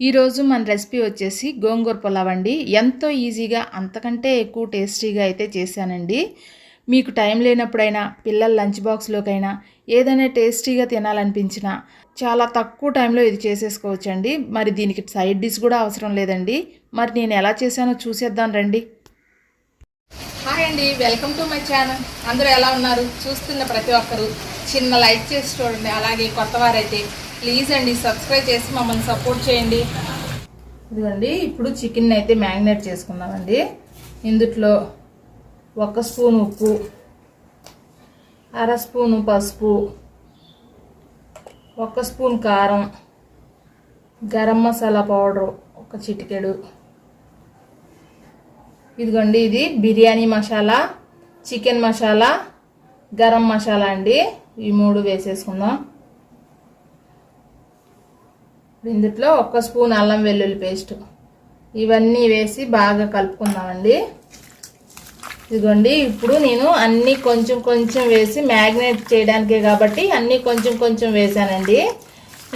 ఈరోజు మన రెసిపీ వచ్చేసి గోంగూర పులావ్ అండి. ఎంతో ఈజీగా అంతకంటే ఎక్కువ టేస్టీగా అయితే చేశానండి. మీకు టైం లేనప్పుడైనా పిల్లల లంచ్ బాక్స్లోకైనా ఏదైనా టేస్టీగా తినాలనిపించినా చాలా తక్కువ టైంలో ఇది చేసేసుకోవచ్చండి. మరి దీనికి సైడ్ డిష్ కూడా అవసరం లేదండి. మరి నేను ఎలా చేశానో చూసేద్దాం రండి. హాయ్ అండి వెల్కమ్ టు మై ఛానల్. అందరూ ఎలా ఉన్నారు? చూస్తున్న ప్రతి ఒక్కరు చిన్న లైక్ చేసి చూడండి. అలాగే కొత్త వారైతే ప్లీజ్ అండి సబ్స్క్రైబ్ చేసి మమ్మల్ని సపోర్ట్ చేయండి. ఇదిగోండి ఇప్పుడు చికెన్ అయితే మ్యాగ్నేట్ చేసుకుందామండి ఇందుట్లో ఒక స్పూన్ ఉప్పు అర స్పూను పసుపు ఒక స్పూన్ కారం గరం మసాలా పౌడర్ ఒక చిటికెడు. ఇదిగోండి ఇది బిర్యానీ మసాలా చికెన్ మసాలా గరం మసాలా అండి. ఈ మూడు వేసేసుకుందాం. ఇందుట్లో ఒక్క స్పూన్ అల్లం వెల్లుల్లి పేస్ట్. ఇవన్నీ వేసి బాగా కలుపుకుందామండి. ఇదిగోండి ఇప్పుడు నేను అన్నీ కొంచెం కొంచెం వేసి మ్యాగ్నేట్ చేయడానికే కాబట్టి అన్నీ కొంచెం కొంచెం వేసానండి.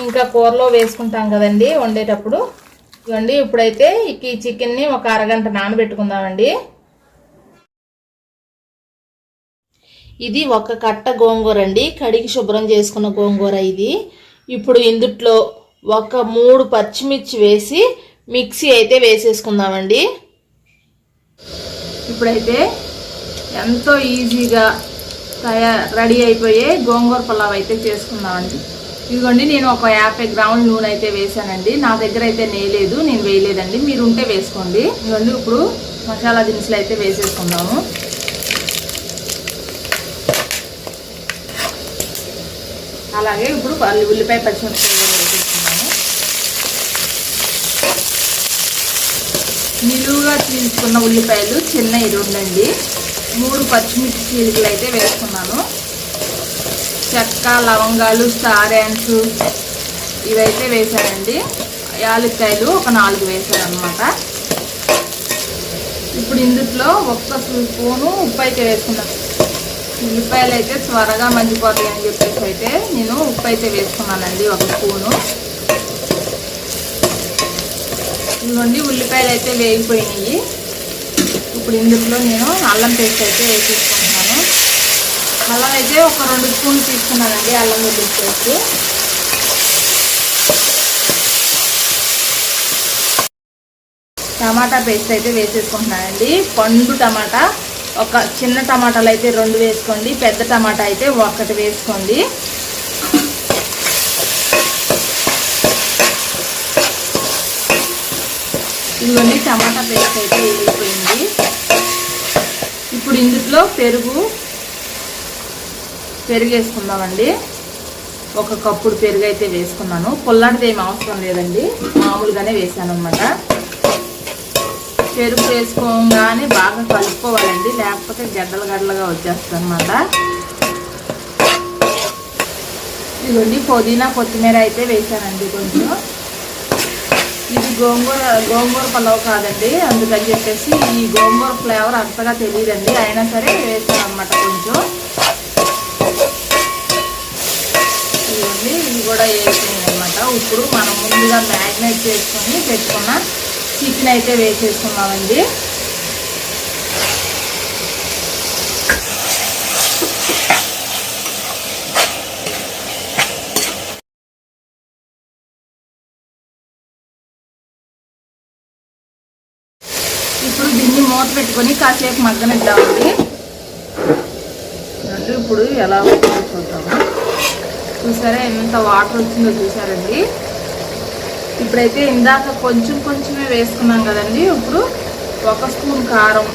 ఇంకా కూరలో వేసుకుంటాం కదండి వండేటప్పుడు. ఇదిగోండి ఇప్పుడైతే ఈ చికెన్ని ఒక అరగంట నానబెట్టుకుందామండి. ఇది ఒక కట్ట గోంగూర అండి. కడిగి శుభ్రం చేసుకున్న గోంగూర ఇది. ఇప్పుడు ఇందుట్లో ఒక మూడు పచ్చిమిర్చి వేసి మిక్సీ అయితే వేసేసుకుందామండి. ఇప్పుడైతే ఎంతో ఈజీగా తయారు రెడీ అయిపోయే గోంగూర పులావ్ అయితే చేసుకుందామండి. ఇదిగోండి నేను ఒక యాభై గ్రాముల నూనె అయితే వేసానండి నా దగ్గర అయితే నేయలేదు నేను వేయలేదండి. మీరు ఉంటే వేసుకోండి. ఇదిగోండి ఇప్పుడు మసాలా దినుసులు అయితే వేసేసుకుందాము. అలాగే ఇప్పుడు పల్లి ఉల్లిపాయ పచ్చిమిర్చి కూడా వేసేసుకున్నాము నిలువుగా తీసుకున్న ఉల్లిపాయలు చిన్న ఇరుండండి మూడు పచ్చిమిర్చి చీలికలు అయితే వేసుకున్నాను. చెక్క లవంగాలు స్టార్ యాండ్స్ ఇవైతే వేసానండి యాలక్కాయలు ఒక నాలుగు వేసాను అనమాట ఇప్పుడు ఇందుట్లో ఒక్క స్పూను ఉప్పు అయితే వేసుకున్నాను ఉల్లిపాయలు అయితే త్వరగా మండిపోతాయి అని చెప్పేసి అయితే నేను ఉప్పు అయితే వేసుకున్నానండి ఒక స్పూను. ఇదిగోండి ఉల్లిపాయలు అయితే వేగిపోయినాయి. ఇప్పుడు ఇందులో నేను అల్లం పేస్ట్ అయితే వేసేసుకుంటున్నాను. అల్లం అయితే ఒక రెండు స్పూన్లు తీసుకున్నానండి అల్లం వెల్లుల్లి పేస్ట్. టమాటా పేస్ట్ అయితే వేసేసుకుంటున్నానండి. పండు టమాటా ఒక చిన్న టమాటాలు అయితే రెండు వేసుకోండి పెద్ద టమాటా అయితే ఒకటి వేసుకోండి. ఇదిగోండి టమాటా పేస్ట్ అయితే వెళ్ళిపోయింది ఇప్పుడు ఇందులో పెరుగు పెరుగు వేసుకుందామండి. ఒక కప్పుడు పెరుగు అయితే వేసుకున్నాను. పుల్లటిది ఏమి అవసరం లేదండి. మామూలుగానే వేసాను అనమాట పెరుగు వేసుకోగానే బాగా కలుపుకోవాలండి. లేకపోతే గడ్డలు గడ్డలుగా వచ్చేస్తుంది అనమాట ఇదిగోండి పుదీనా కొత్తిమీర అయితే వేసానండి కొంచెం. ఇది గోంగూర గోంగూర పలావ్ కాదండి. అందుకని చెప్పేసి ఈ గోంగూర ఫ్లేవర్ అంతగా తెలియదండి అయినా సరే వేస్తాను అనమాట కొంచెం. ఇదిగోండి ఇవి కూడా వేసినాయి అనమాట ఇప్పుడు మనం ముందుగా మ్యాగ్నేట్ చేసుకొని పెట్టుకున్న చికెన్ అయితే వేసేసుకున్నామండి ఇప్పుడు దీన్ని మూత పెట్టుకొని కాసేపు మగ్గనిద్దామండి. అంటే ఇప్పుడు ఎలా వస్తుందో చూద్దాము. చూసారా ఎంత వాటర్ వచ్చిందో చూసారండి. ఇప్పుడైతే ఇందాక కొంచెం కొంచెమే వేసుకున్నాం కదండి. ఇప్పుడు ఒక స్పూన్ కారం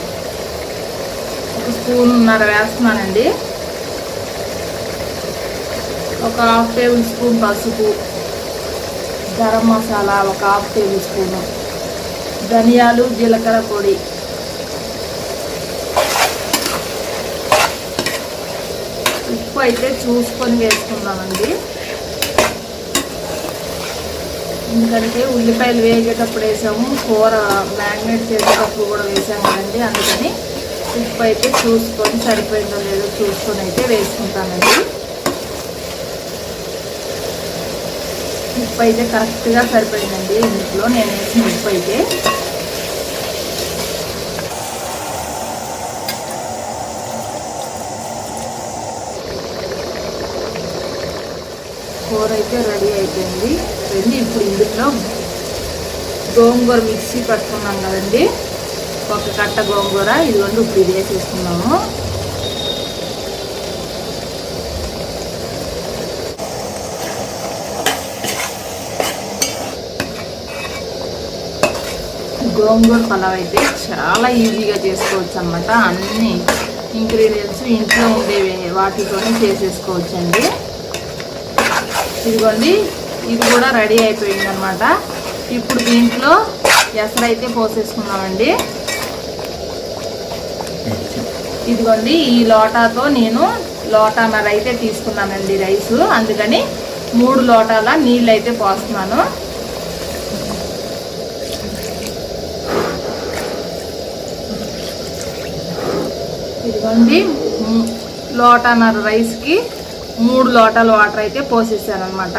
ఒక స్పూన్ ఉన్నర వేస్తున్నానండి. ఒక హాఫ్ టేబుల్ స్పూన్ పసుపు గరం మసాలా ఒక హాఫ్ టేబుల్ స్పూను ధనియాలు జీలకర్ర పొడి. ఉప్పు అయితే చూసుకొని వేసుకుందామండి. ఎందుకంటే ఉల్లిపాయలు వేగేటప్పుడు వేసాము కూర మ్యాగ్నేట్ చేసేటప్పుడు కూడా వేసాము కదండి అందుకని ఉప్పు అయితే చూసుకొని సరిపోయిందో లేదో చూసుకొని అయితే వేసుకుంటానండి. ఉప్పు అయితే కరెక్ట్గా సరిపోయిందండి ఇంట్లో నేను వేసిన ఉప్పు అయితే కూర అయితే రెడీ అయిపోయింది. రండి ఇప్పుడు ఇందులో గోంగూర మిక్సీ పట్టుకున్నాం కదండి. ఒక కట్ట గోంగూర ఇదిగోండి ఇప్పుడు ఇది వేసేసుకున్నాము గోంగూర పలావ్ అయితే చాలా ఈజీగా చేసుకోవచ్చు అనమాట అన్ని ఇంగ్రీడియంట్స్ ఇంట్లో ఉండేవి వాటితోనే చేసేసుకోవచ్చండి. ఇదిగోండి ఇది కూడా రెడీ అయిపోయింది అనమాట ఇప్పుడు దీంట్లో ఎసరైతే పోసేసుకున్నామండి ఇదిగోండి ఈ లోటాతో నేను లోటాన్నర అయితే తీసుకున్నానండి రైస్. అందుకని మూడు లోటాల నీళ్ళు అయితే పోస్తున్నాను. ఇదిగోండి లోటాన్నర రైస్కి మూడు లోటాల వాటర్ అయితే పోసేసాను అనమాట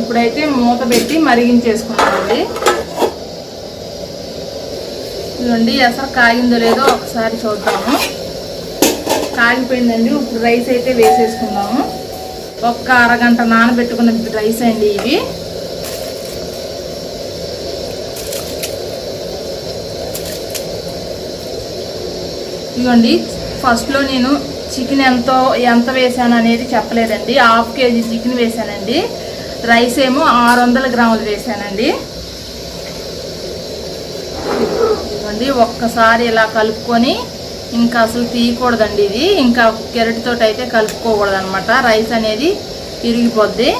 ఇప్పుడైతే మూత పెట్టి మరిగించేసుకున్నామండి ఇదండి అసలు కాగిందో లేదో ఒకసారి చూద్దాము. కాగిపోయిందండి ఇప్పుడు రైస్ అయితే వేసేసుకుందాము. ఒక్క అరగంట నానబెట్టుకున్న రైస్ అండి ఇవి. ఇదిగోండి ఫస్ట్లో నేను చికెన్ ఎంతో ఎంత వేసాను అనేది చెప్పలేదండి. హాఫ్ కేజీ చికెన్ వేసానండి రైస్ ఏమో ఆరు వందల గ్రాములు వేసానండి ఇవ్వండి ఒక్కసారి ఇలా కలుపుకొని ఇంకా అసలు తీయకూడదండి ఇది. ఇంకా కెరటితో అయితే కలుపుకోకూడదు అనమాట రైస్ అనేది ఇరిగిపోద్ది.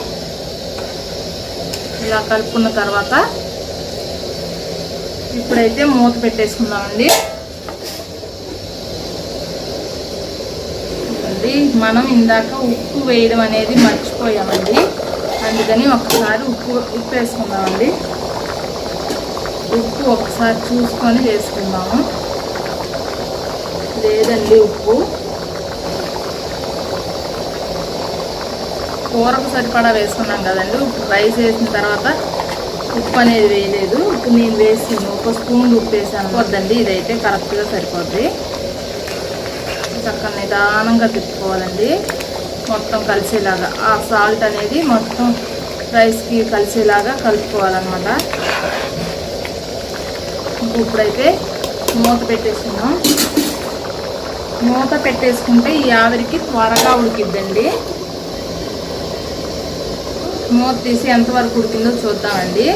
ఇలా కలుపుకున్న తర్వాత ఇప్పుడైతే మూత పెట్టేసుకుందామండి. ఉంటుంది. మనం ఇందాక ఉప్పు వేయడం అనేది మర్చిపోయామండి. అందుకని ఒకసారి ఉప్పు ఉప్పు వేసుకుందామండి. ఉప్పు ఒకసారి చూసుకొని వేసుకుందాము. లేదండి ఉప్పు. కూరకు సరిపడా వేసుకున్నాం కదండి. ఉప్పు రైస్ వేసిన తర్వాత ఉప్పు అనేది వేయలేదు. ఇప్పుడు నేను వేసి ఒక స్పూన్ ఉప్పు వేసాను. వద్దండి ఇదైతే కరెక్ట్గా సరిపోద్ది. చక్కగా నిదానంగా తిప్పుకోవాలండి. మొత్తం కలిసేలాగా ఆ సాల్ట్ అనేది మొత్తం రైస్కి కలిసేలాగా కలుపుకోవాలన్నమాట. ఇప్పుడైతే మూత పెట్టేసుకున్నాం మూత పెట్టేసుకుంటే ఈ ఆవిరికి త్వరగా ఉడికిద్దండి. మూత తీసి ఎంతవరకు ఉడికిందో చూద్దామండి.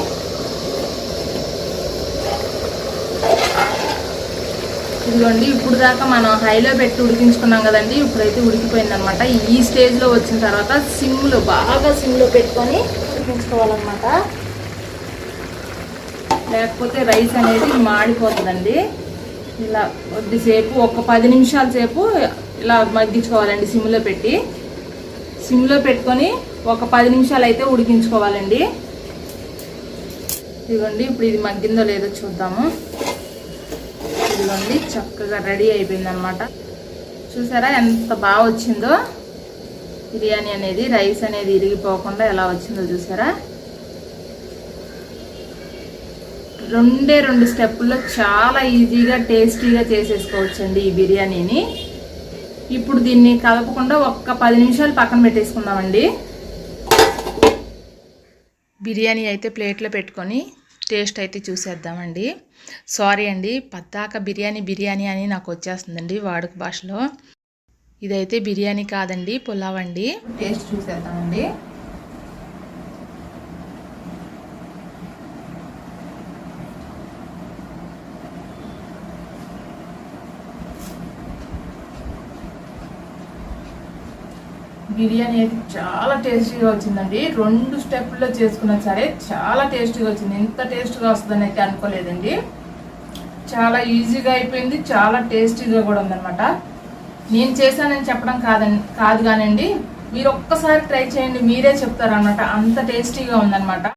ఇదిగోండి ఇప్పుడు దాకా మనం హైలో పెట్టి ఉడికించుకున్నాం కదండి ఇప్పుడైతే ఉడికిపోయిందనమాట ఈ స్టేజ్లో వచ్చిన తర్వాత సిమ్లో బాగా సిమ్లో పెట్టుకొని ఉడికించుకోవాలన్నమాట. లేకపోతే రైస్ అనేది మాడిపోతుందండి. ఇలా కొద్దిసేపు ఒక పది నిమిషాల సేపు ఇలా మగ్గించుకోవాలండి సిమ్లో పెట్టి. సిమ్లో పెట్టుకొని ఒక పది నిమిషాలు అయితే ఉడికించుకోవాలండి. ఇదిగోండి ఇప్పుడు ఇది మగ్గిందో లేదో చూద్దాము. ఇదిగోండి చక్కగా రెడీ అయిపోయిందనమాట చూసారా ఎంత బాగా వచ్చిందో? బిర్యానీ అనేది రైస్ అనేది ఇరిగిపోకుండా ఎలా వచ్చిందో చూసారా? రెండే రెండు స్టెప్పుల్లో చాలా ఈజీగా టేస్టీగా చేసేసుకోవచ్చండి ఈ బిర్యానీని. ఇప్పుడు దీన్ని కలపకుండా ఒక్క పది నిమిషాలు పక్కన పెట్టేసుకుందామండి. బిర్యానీ అయితే ప్లేట్లో పెట్టుకొని టేస్ట్ అయితే చూసేద్దామండి. సారీ అండి పద్దాక బిర్యానీ బిర్యానీ అని నాకు వచ్చేస్తుందండి వాడుక భాషలో. ఇదైతే బిర్యానీ కాదండి పులావ్ అండి. టేస్ట్ చూసేద్దామండి. బిర్యానీ అయితే చాలా టేస్టీగా వచ్చిందండి. రెండు స్టెప్లో చేసుకున్నా సరే చాలా టేస్టీగా వచ్చింది. ఇంత టేస్ట్గా వస్తుందని అయితే అనుకోలేదండి. చాలా ఈజీగా అయిపోయింది. చాలా టేస్టీగా కూడా ఉందన్నమాట. నేను చేశానని చెప్పడం కాదని కాదు కానండి మీరు ఒక్కసారి ట్రై చేయండి. మీరే చెప్తారనమాట అంత టేస్టీగా ఉందన్నమాట.